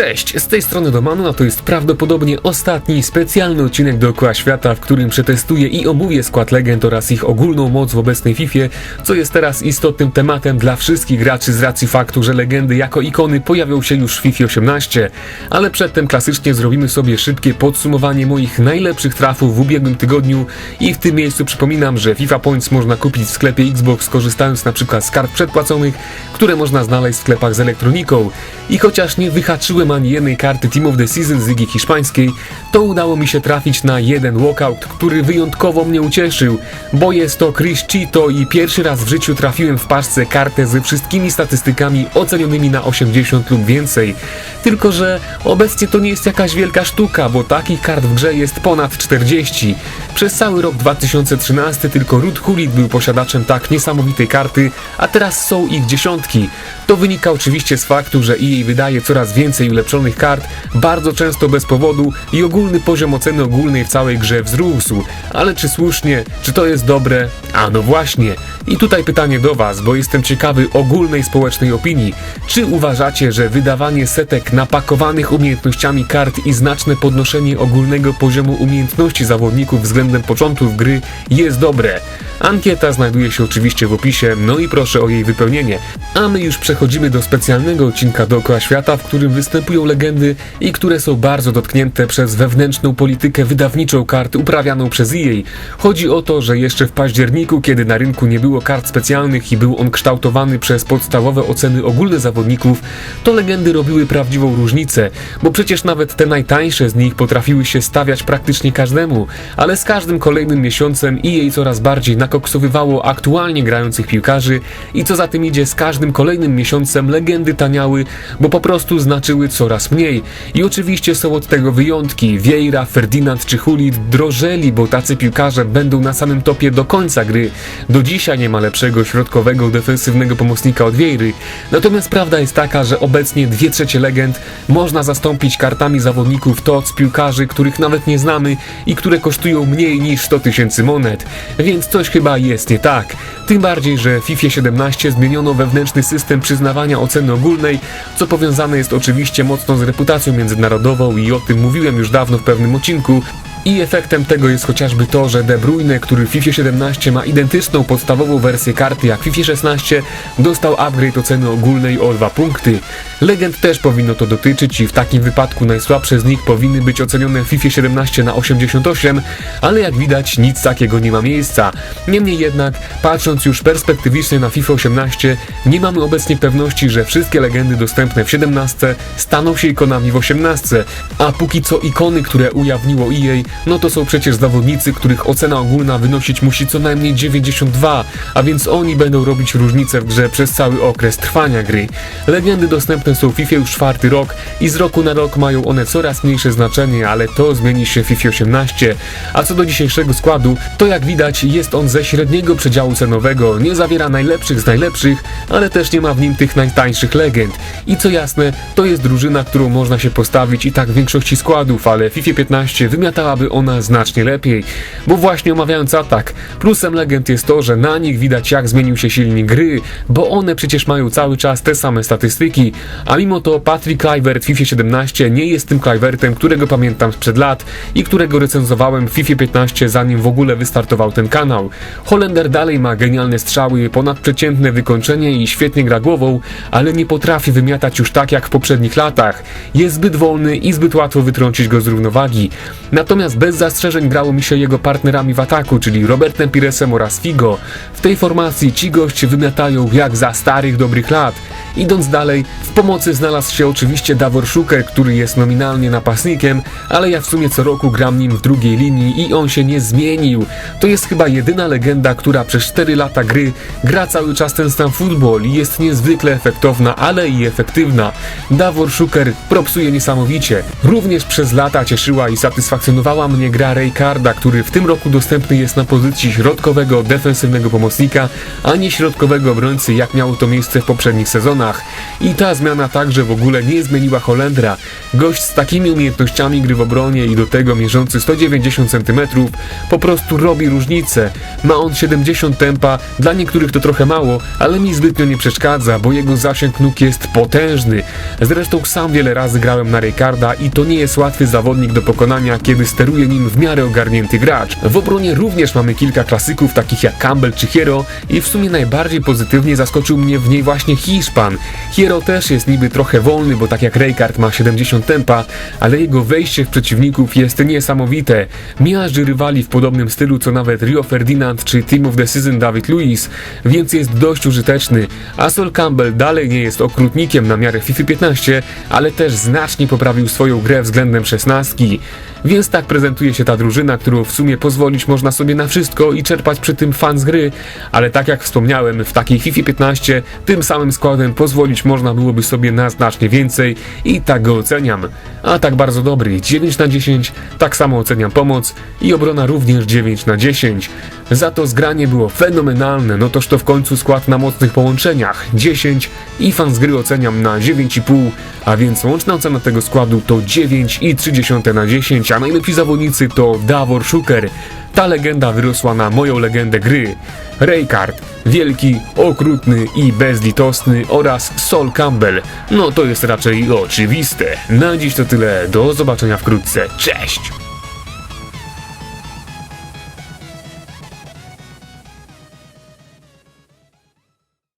Cześć, z tej strony Domanu, a to jest prawdopodobnie ostatni specjalny odcinek dookoła świata, w którym przetestuję i omówię skład legend oraz ich ogólną moc w obecnej FIFA, co jest teraz istotnym tematem dla wszystkich graczy z racji faktu, że legendy jako ikony pojawią się już w FIFA 18. Ale przedtem klasycznie zrobimy sobie szybkie podsumowanie moich najlepszych trafów w ubiegłym tygodniu i w tym miejscu przypominam, że FIFA Points można kupić w sklepie Xbox korzystając na przykład z kart przedpłaconych, które można znaleźć w sklepach z elektroniką. I chociaż nie wyhaczyłem ani jednej karty Team of the Season z Ligi Hiszpańskiej, to udało mi się trafić na jeden walkout, który wyjątkowo mnie ucieszył, bo jest to Chris Cheeto i pierwszy raz w życiu trafiłem w paczce kartę ze wszystkimi statystykami ocenionymi na 80 lub więcej. Tylko, że obecnie to nie jest jakaś wielka sztuka, bo takich kart w grze jest ponad 40. Przez cały rok 2013 tylko Ruth Hulit był posiadaczem tak niesamowitej karty, a teraz są ich dziesiątki. To wynika oczywiście z faktu, że EA wydaje coraz więcej ulepszonych kart, bardzo często bez powodu i ogólny poziom oceny ogólnej w całej grze wzrósł. Ale czy słusznie, czy to jest dobre? A no właśnie. I tutaj pytanie do Was, bo jestem ciekawy ogólnej społecznej opinii. Czy uważacie, że wydawanie setek napakowanych umiejętnościami kart i znaczne podnoszenie ogólnego poziomu umiejętności zawodników względem początków gry jest dobre? Ankieta znajduje się oczywiście w opisie, no i proszę o jej wypełnienie. A my już przechodzimy do specjalnego odcinka dookoła świata, w którym występują legendy i które są bardzo dotknięte przez wewnętrzną politykę wydawniczą kart uprawianą przez EA. Chodzi o to, że jeszcze w październiku, kiedy na rynku nie było kart specjalnych i był on kształtowany przez podstawowe oceny ogólne zawodników, to legendy robiły prawdziwą różnicę, bo przecież nawet te najtańsze z nich potrafiły się stawiać praktycznie każdemu, ale z każdym kolejnym miesiącem EA coraz bardziej nakoksowywało aktualnie grających piłkarzy i co za tym idzie z każdym kolejnym miesiącem legendy taniały, bo po prostu znaczyły coraz mniej. I oczywiście są od tego wyjątki. Vieira, Ferdinand czy Hulit drożeli, bo tacy piłkarze będą na samym topie do końca gry. Do dzisiaj nie ma lepszego środkowego defensywnego pomocnika od Vieiry. Natomiast prawda jest taka, że obecnie dwie trzecie legend można zastąpić kartami zawodników TOC, piłkarzy, których nawet nie znamy i które kosztują mniej niż 100 tysięcy monet. Więc coś chyba jest nie tak. Tym bardziej, że w FIFA 17 zmieniono wewnętrzny system przyznawania oceny ogólnej, co powiązane jest oczywiście mocno z reputacją międzynarodową i o tym mówiłem już dawno w pewnym odcinku. I efektem tego jest chociażby to, że De Bruyne, który w FIFA 17 ma identyczną podstawową wersję karty jak w FIFA 16, dostał upgrade oceny ogólnej o 2 punkty. Legend też powinno to dotyczyć i w takim wypadku najsłabsze z nich powinny być ocenione w FIFA 17 na 88, ale jak widać nic takiego nie ma miejsca. Niemniej jednak, patrząc już perspektywicznie na FIFA 18, nie mamy obecnie pewności, że wszystkie legendy dostępne w 17 staną się ikonami w 18, a póki co ikony, które ujawniło EA, no to są przecież zawodnicy, których ocena ogólna wynosić musi co najmniej 92, a więc oni będą robić różnicę w grze przez cały okres trwania gry. Legendy dostępne są w FIFA już czwarty rok i z roku na rok mają one coraz mniejsze znaczenie, ale to zmieni się w FIFA 18. A co do dzisiejszego składu, to jak widać jest on ze średniego przedziału cenowego, nie zawiera najlepszych z najlepszych, ale też nie ma w nim tych najtańszych legend. I co jasne, to jest drużyna, którą można się postawić i tak w większości składów, ale FIFA 15 wymiatałaby ona znacznie lepiej. Bo właśnie omawiając atak, plusem legend jest to, że na nich widać jak zmienił się silnik gry, bo one przecież mają cały czas te same statystyki, a mimo to Patrick Kluivert w FIFA 17 nie jest tym Kluivertem, którego pamiętam sprzed lat i którego recenzowałem w FIFA 15 zanim w ogóle wystartował ten kanał. Holender dalej ma genialne strzały, ponadprzeciętne wykończenie i świetnie gra głową, ale nie potrafi wymiatać już tak jak w poprzednich latach. Jest zbyt wolny i zbyt łatwo wytrącić go z równowagi. Natomiast bez zastrzeżeń grało mi się jego partnerami w ataku, czyli Robertem Piresem oraz Figo. W tej formacji ci goście wymiatają jak za starych dobrych lat. Idąc dalej, w pomocy znalazł się oczywiście Davor Szuker, który jest nominalnie napastnikiem, ale ja w sumie co roku gram nim w drugiej linii i on się nie zmienił. To jest chyba jedyna legenda, która przez 4 lata gry gra cały czas ten sam futbol i jest niezwykle efektowna, ale i efektywna. Davor Szuker propsuje niesamowicie. Również przez lata cieszyła i satysfakcjonowała mnie gra Raycarda, który w tym roku dostępny jest na pozycji środkowego defensywnego pomocnika, a nie środkowego obrońcy, jak miało to miejsce w poprzednich sezonach. I ta zmiana także w ogóle nie zmieniła Holendra. Gość z takimi umiejętnościami gry w obronie i do tego mierzący 190 cm po prostu robi różnicę. Ma on 70 tempa, dla niektórych to trochę mało, ale mi zbytnio nie przeszkadza, bo jego zasięg nóg jest potężny. Zresztą sam wiele razy grałem na Raycarda i to nie jest łatwy zawodnik do pokonania, kiedy steruje nim w miarę ogarnięty gracz. W obronie również mamy kilka klasyków takich jak Campbell czy Hero i w sumie najbardziej pozytywnie zaskoczył mnie w niej właśnie Hiszpan. Hero też jest niby trochę wolny, bo tak jak Raycard ma 70 tempa, ale jego wejście w przeciwników jest niesamowite. Miażdży rywali w podobnym stylu co nawet Rio Ferdinand czy Team of the Season David Luiz, więc jest dość użyteczny. A Sol Campbell dalej nie jest okrutnikiem na miarę FIFA 15, ale też znacznie poprawił swoją grę względem 16. Więc tak prezentuje się ta drużyna, którą w sumie pozwolić można sobie na wszystko i czerpać przy tym fan z gry, ale tak jak wspomniałem, w takiej FIFA 15 tym samym składem pozwolić można byłoby sobie na znacznie więcej i tak go oceniam. A tak bardzo dobry, 9 na 10, tak samo oceniam pomoc i obrona również 9 na 10. Za to zgranie było fenomenalne, no toż to w końcu skład na mocnych połączeniach 10 i fan z gry oceniam na 9,5, a więc łączna ocena tego składu to 9,3 na 10, a najlepsi zawodnicy to Davor Szuker. Ta legenda wyrosła na moją legendę gry. Raycard, wielki, okrutny i bezlitosny oraz Sol Campbell. No to jest raczej oczywiste. Na dziś to tyle, do zobaczenia wkrótce, cześć!